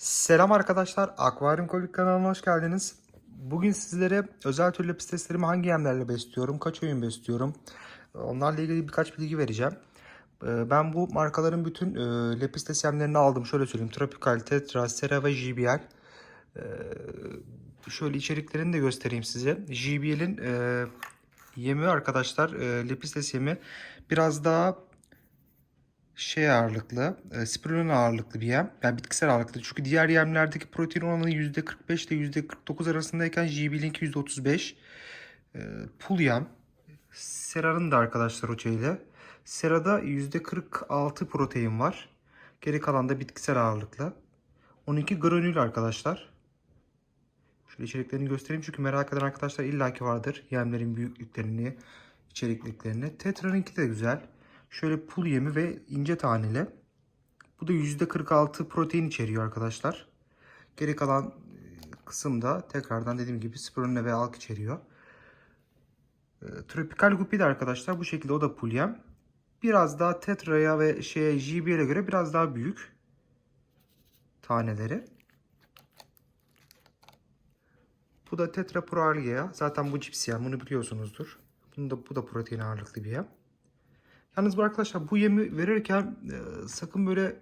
Selam arkadaşlar, Akvaryum Kolik kanalına hoş geldiniz. Bugün sizlere özel türlü pistetlerimi hangi yemlerle besliyorum, kaç öğün besliyorum, onlarla ilgili birkaç bilgi vereceğim. Ee, Ben bu markaların bütün e, lepistes yemlerini aldım. Şöyle söyleyeyim, Tropical, Tetra, Sera ve JBL. Ee, Şöyle içeriklerini de göstereyim size. JBL'in e, yemi arkadaşlar, e, lepistes yemi biraz daha şey ağırlıklı, e, spirulina ağırlıklı bir yem. Yani bitkisel ağırlıklı. Çünkü diğer yemlerdeki protein oranı %45 ile %49 arasındayken JBL'inki %35. E, pul yem. Sera'nın da arkadaşlar o şeyle. Sera'da %46 protein var. Geri kalan da bitkisel ağırlıklı. 12 granül arkadaşlar. Şöyle içeriklerini göstereyim çünkü merak eden arkadaşlar illaki vardır. Yemlerin büyüklüklerini, içerikliklerini. Tetra'nınki de güzel. Şöyle pul yemi ve ince taneli. Bu da %46 protein içeriyor arkadaşlar. Geri kalan e, kısımda tekrardan dediğim gibi spirulina ve alg içeriyor. E, Tropical Guppy de arkadaşlar bu şekilde o da pul yem. Biraz daha Tetra'ya ve şeye JBL'e göre biraz daha büyük taneleri. Bu da Tetra Pro Algea. Zaten bu cips yem. Bunu biliyorsunuzdur. Bunu da, bu da protein ağırlıklı bir yem. Yalnız bu arkadaşlar bu yemi verirken e, sakın böyle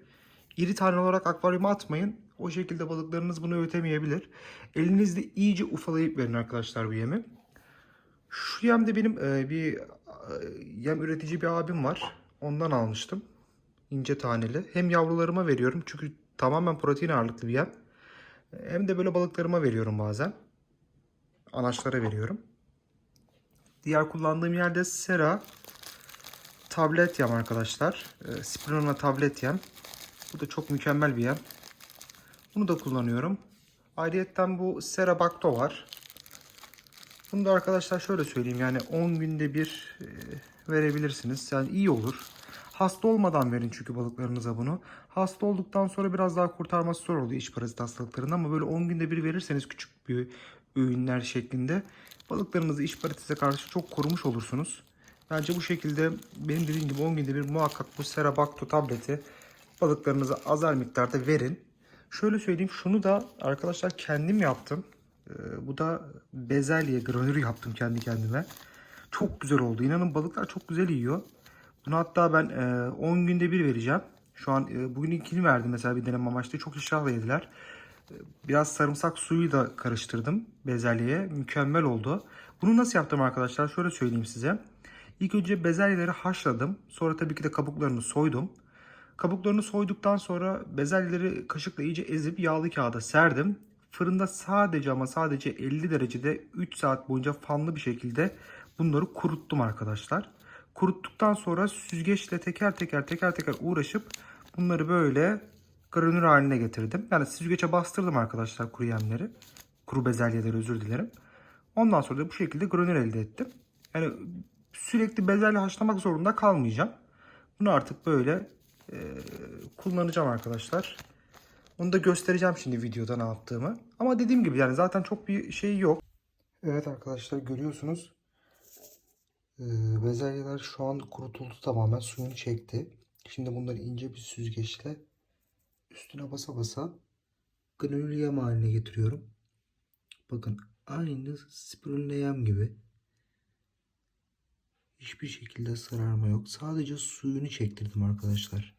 iri tane olarak akvaryuma atmayın. O şekilde balıklarınız bunu öğütemeyebilir. Elinizde iyice ufalayıp verin arkadaşlar bu yemi. Şu yemde benim e, bir e, yem üretici bir abim var. Ondan almıştım. İnce taneli. Hem yavrularıma veriyorum çünkü tamamen protein ağırlıklı bir yem. Hem de böyle balıklarıma veriyorum bazen. Anaçlara veriyorum. Diğer kullandığım yerde sera tablet yem arkadaşlar. E, tablet yem. Bu da çok mükemmel bir yem. Bunu da kullanıyorum. Ayrıyeten bu Sera Bacto var. Bunu da arkadaşlar şöyle söyleyeyim yani 10 günde bir e, verebilirsiniz. Yani iyi olur. Hasta olmadan verin çünkü balıklarınıza bunu. Hasta olduktan sonra biraz daha kurtarması zor oluyor iç parazit hastalıklarında ama böyle 10 günde bir verirseniz küçük bir öğünler şeklinde balıklarınızı iç parazite karşı çok korumuş olursunuz. Bence bu şekilde benim dediğim gibi 10 günde bir muhakkak bu Serabacto tableti balıklarınıza azar miktarda verin. Şöyle söyleyeyim şunu da arkadaşlar kendim yaptım. Ee, bu da bezelye granülü yaptım kendi kendime. Çok güzel oldu. İnanın balıklar çok güzel yiyor. Bunu hatta ben e, 10 günde bir vereceğim. Şu an e, bugün ikini verdim mesela bir deneme amaçlı. Çok iştahla yediler. E, Biraz sarımsak suyu da karıştırdım bezelyeye. Mükemmel oldu. Bunu nasıl yaptım arkadaşlar? Şöyle söyleyeyim size. İlk önce bezelyeleri haşladım. Sonra tabii ki de kabuklarını soydum. Kabuklarını soyduktan sonra bezelyeleri kaşıkla iyice ezip yağlı kağıda serdim. Fırında sadece ama sadece 50 derecede 3 saat boyunca fanlı bir şekilde bunları kuruttum arkadaşlar. Kuruttuktan sonra süzgeçle teker teker teker teker uğraşıp bunları böyle granül haline getirdim. Yani süzgeçe bastırdım arkadaşlar kuru yemleri. Kuru bezelyeleri özür dilerim. Ondan sonra da bu şekilde granül elde ettim. Yani sürekli bezelye haşlamak zorunda kalmayacağım. Bunu artık böyle e, kullanacağım arkadaşlar. Onu da göstereceğim şimdi videoda ne yaptığımı. Ama dediğim gibi yani zaten çok bir şey yok. Evet arkadaşlar görüyorsunuz. Ee, bezelyeler şu an kurutuldu tamamen suyunu çekti. Şimdi bunları ince bir süzgeçle üstüne basa basa granül yem haline getiriyorum. Bakın aynı spirulina yem gibi. Hiçbir şekilde sararma yok. Sadece suyunu çektirdim arkadaşlar.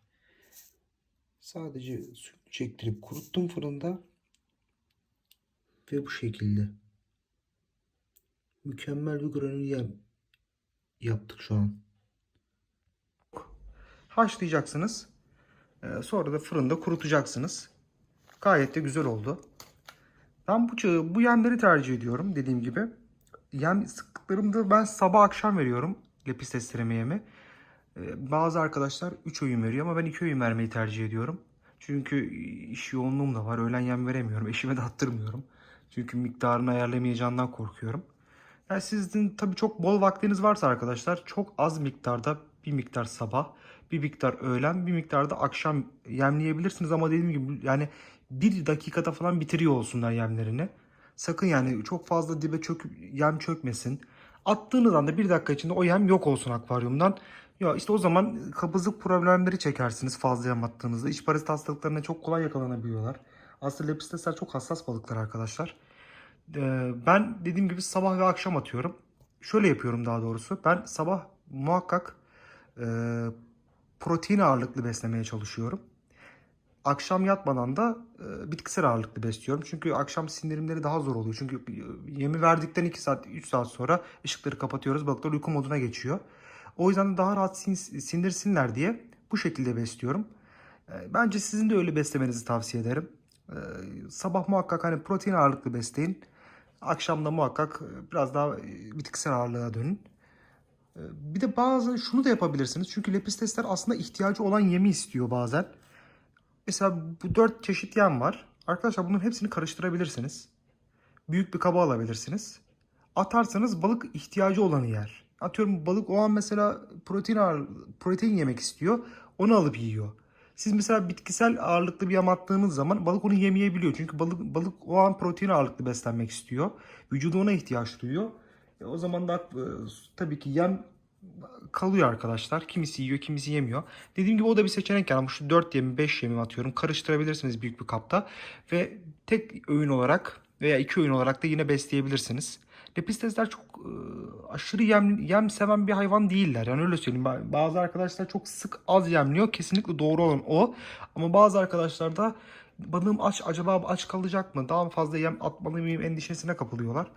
Sadece suyunu çektirip kuruttum fırında. Ve bu şekilde. Mükemmel bir granül yaptık şu an. Haşlayacaksınız. Ee, Sonra da fırında kurutacaksınız. Gayet de güzel oldu. Ben bu, bu yemleri tercih ediyorum dediğim gibi. Yem sıklıklarımda ben sabah akşam veriyorum lepistes yemi. Ee, Bazı arkadaşlar 3 öğün veriyor ama ben 2 öğün vermeyi tercih ediyorum. Çünkü iş yoğunluğum da var. Öğlen yem veremiyorum. Eşime de attırmıyorum. Çünkü miktarını ayarlamayacağından korkuyorum. Yani sizin tabii çok bol vaktiniz varsa arkadaşlar çok az miktarda bir miktar sabah, bir miktar öğlen, bir miktar da akşam yemleyebilirsiniz ama dediğim gibi yani bir dakikada falan bitiriyor olsunlar yemlerini. Sakın yani çok fazla dibe çöküp yem çökmesin. Attığınız anda bir dakika içinde o yem yok olsun akvaryumdan. Ya işte o zaman kabızlık problemleri çekersiniz fazla yem attığınızda. İç parazit hastalıklarına çok kolay yakalanabiliyorlar. Aslında lepistesler çok hassas balıklar arkadaşlar. Ee, ben dediğim gibi sabah ve akşam atıyorum. Şöyle yapıyorum daha doğrusu. Ben sabah muhakkak e, protein ağırlıklı beslemeye çalışıyorum. Akşam yatmadan da e, bitkisel ağırlıklı besliyorum. Çünkü akşam sindirimleri daha zor oluyor. Çünkü e, yemi verdikten 2 saat 3 saat sonra ışıkları kapatıyoruz. Balıklar uyku moduna geçiyor. O yüzden de daha rahat sin- sindirsinler diye bu şekilde besliyorum. E, Bence sizin de öyle beslemenizi tavsiye ederim. Sabah muhakkak hani protein ağırlıklı besleyin. Akşamda muhakkak biraz daha bitkisel ağırlığa dönün. Bir de bazı şunu da yapabilirsiniz. Çünkü lepistesler aslında ihtiyacı olan yemi istiyor bazen. Mesela bu dört çeşit yem var. Arkadaşlar bunların hepsini karıştırabilirsiniz. Büyük bir kaba alabilirsiniz. Atarsanız balık ihtiyacı olanı yer. Atıyorum balık o an mesela protein ağır, protein yemek istiyor. Onu alıp yiyor. Siz mesela bitkisel ağırlıklı bir yem attığınız zaman balık onu yemeyebiliyor. Çünkü balık balık o an protein ağırlıklı beslenmek istiyor. Vücudu ona ihtiyaç duyuyor. E, o zaman da e, tabii ki yem kalıyor arkadaşlar. Kimisi yiyor, kimisi yemiyor. Dediğim gibi o da bir seçenek yani. Şu 4 yemi, 5 yemi atıyorum. Karıştırabilirsiniz büyük bir kapta. Ve tek öğün olarak veya iki öğün olarak da yine besleyebilirsiniz. Lepistesler çok e, aşırı yem, yem seven bir hayvan değiller. Yani öyle söyleyeyim. Ba- Bazı arkadaşlar çok sık az yemliyor. Kesinlikle doğru olan o. Ama bazı arkadaşlar da balığım aç acaba aç kalacak mı? Daha fazla yem atmalı mıyım endişesine kapılıyorlar.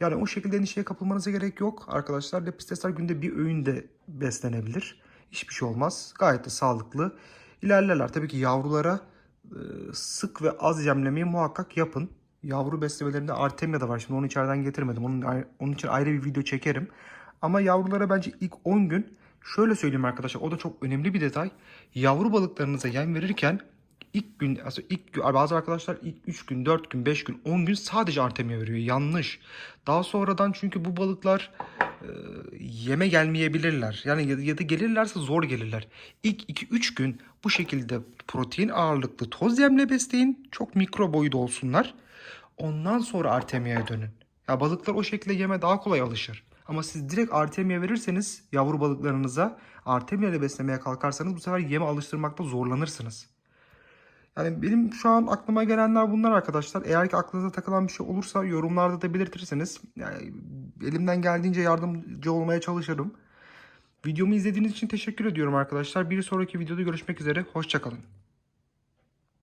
Yani o şekilde endişeye kapılmanıza gerek yok arkadaşlar. Lepistesler günde bir öğünde beslenebilir. Hiçbir şey olmaz. Gayet de sağlıklı. İlerlerler. Tabii ki yavrulara e, sık ve az yemlemeyi muhakkak yapın. Yavru beslemelerinde Artemia da var. Şimdi onu içeriden getirmedim. Onun, onun için ayrı bir video çekerim. Ama yavrulara bence ilk 10 gün şöyle söyleyeyim arkadaşlar. O da çok önemli bir detay. Yavru balıklarınıza yem verirken ilk gün aslında ilk bazı arkadaşlar ilk 3 gün, 4 gün, 5 gün, 10 gün sadece Artemia veriyor. Yanlış. Daha sonradan çünkü bu balıklar e, yeme gelmeyebilirler. Yani ya, ya da gelirlerse zor gelirler. İlk 2-3 gün bu şekilde protein ağırlıklı toz yemle besleyin. Çok mikro boyda olsunlar. Ondan sonra Artemia'ya dönün. Ya balıklar o şekilde yeme daha kolay alışır. Ama siz direkt Artemia verirseniz yavru balıklarınıza Artemia ile beslemeye kalkarsanız bu sefer yeme alıştırmakta zorlanırsınız. Yani benim şu an aklıma gelenler bunlar arkadaşlar. Eğer ki aklınıza takılan bir şey olursa yorumlarda da belirtirseniz yani elimden geldiğince yardımcı olmaya çalışırım. Videomu izlediğiniz için teşekkür ediyorum arkadaşlar. Bir sonraki videoda görüşmek üzere. Hoşçakalın.